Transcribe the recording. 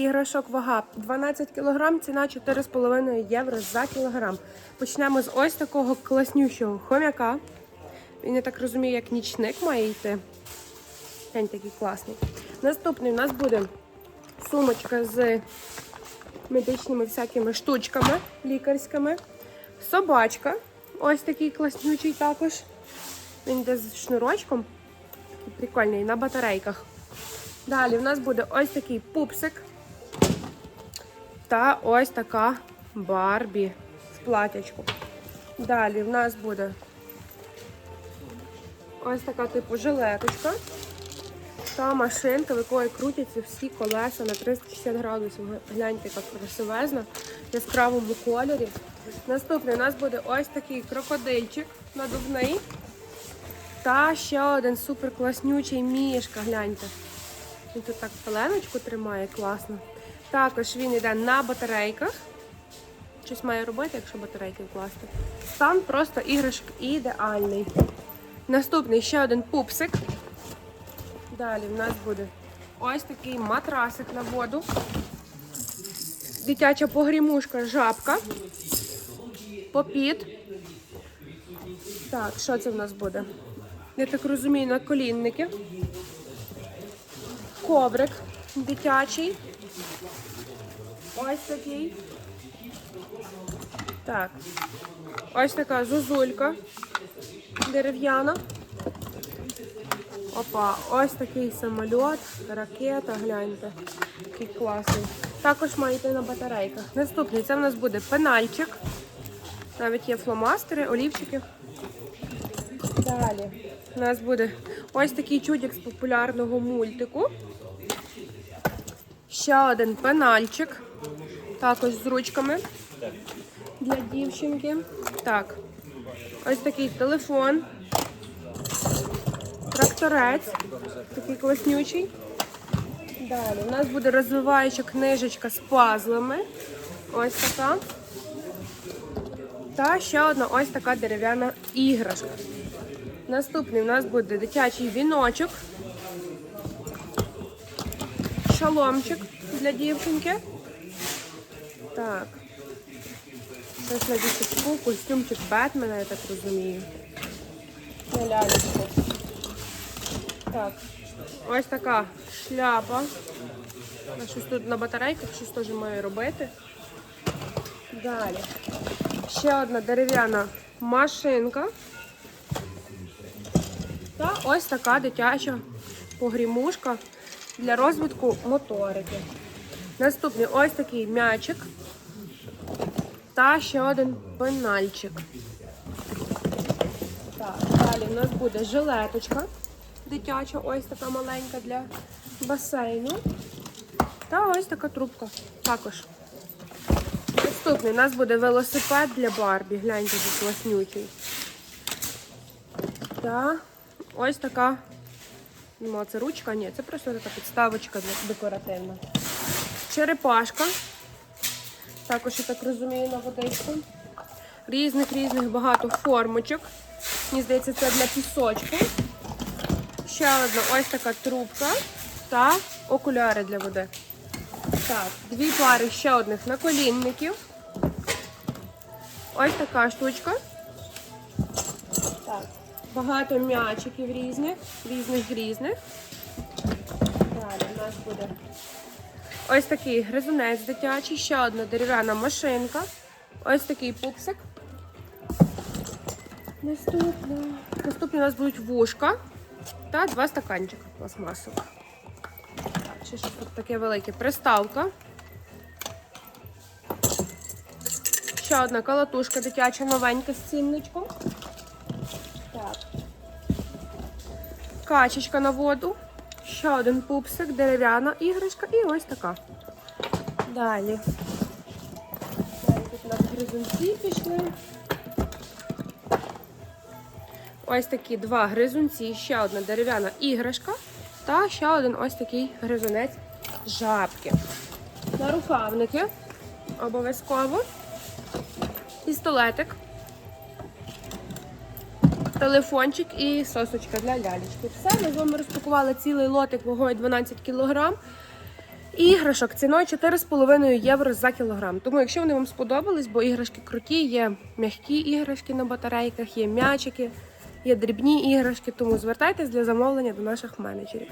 Іграшок вага 12 кг, ціна 4,5 євро за кілограм. Почнемо з ось такого класнющого хомяка. Він, я так розумію, як нічник має йти. Глянь, такий класний. Наступний у нас буде сумочка з медичними всякими штучками лікарськими. Собачка. Ось такий класнючий також. Він йде з шнурочком. Такий прикольний на батарейках. Далі в нас буде ось такий пупсик. Та ось така Барбі в платячку. Далі в нас буде ось така типу жилеточка. Та машинка, в якої крутяться всі колеса на 360 градусів. Гляньте, яка красивезна, в яскравому кольорі. Наступний у нас буде ось такий крокодильчик надувний. Та ще один супер класнючий мішка, гляньте. Він тут так пеленочку тримає, класно. Також він йде на батарейках. Щось має робити, якщо батарейки вкласти. Стан просто іграшок ідеальний. Наступний ще один пупсик. Далі в нас буде ось такий матрасик на воду. Дитяча погрімушка, жабка. Попіт. Так, що це в нас буде? Я так розумію, на колінники. Коврик дитячий. Ось такий. Так. Ось така зозулька дерев'яна. Опа, ось такий самоліт, ракета, гляньте. Який класний. Також має йти на батарейках. Наступний це в нас буде пенальчик. Навіть є фломастери, олівчики. Далі у нас буде ось такий чудик з популярного мультику. Ще один пенальчик. Також з ручками для дівчинки. Так. Ось такий телефон. Тракторець. Такий класнючий. Далі у нас буде розвиваюча книжечка з пазлами. Ось така. Та ще одна ось така дерев'яна іграшка. Наступний у нас буде дитячий віночок. Шаломчик для дівчинки. Так. Щось на діточку, костюмчик Бетмена, я так розумію. На лялечку. Так. Ось така шляпа. Щось тут на батарейках, щось теж маю робити. Далі. Ще одна дерев'яна машинка. Та ось така дитяча погрімушка для розвитку моторики. Наступний ось такий м'ячик. Та ще один пенальчик. Так, далі у нас буде жилеточка дитяча, ось така маленька для басейну. Та ось така трубка також. Наступний у нас буде велосипед для Барбі. Гляньте, який класнючий. Та ось така. Ну, це ручка, ні, це просто така підставочка декоративна. Черепашка. Також, я так розумію, на водичку. Різних різних багато формочок. Мені здається, це для пісочку. Ще одна ось така трубка та окуляри для води. Так, дві пари ще одних наколінників. Ось така штучка. Так, багато м'ячиків різних, різних різних. Далі у нас буде ось такий гризунець дитячий, ще одна дерев'яна машинка. Ось такий пупсик. Наступна. Наступні у нас будуть вушка та два стаканчика пластмасових. Так, ще тут таке велике. Приставка. Ще одна калатушка дитяча новенька з цінничком. Качечка на воду. Ще один пупсик, дерев'яна іграшка і ось така. Далі. Тут у нас гризунці пішли. Ось такі два гризунці, ще одна дерев'яна іграшка та ще один ось такий гризунець жабки. На рукавники обов'язково. Пістолетик, телефончик і сосочка для лялечки. Все, ми з вами розпакували цілий лотик вагою 12 кг. Іграшок ціною 4,5 євро за кілограм. Тому, якщо вони вам сподобались, бо іграшки круті, є м'які іграшки на батарейках, є м'ячики, є дрібні іграшки, тому звертайтесь для замовлення до наших менеджерів.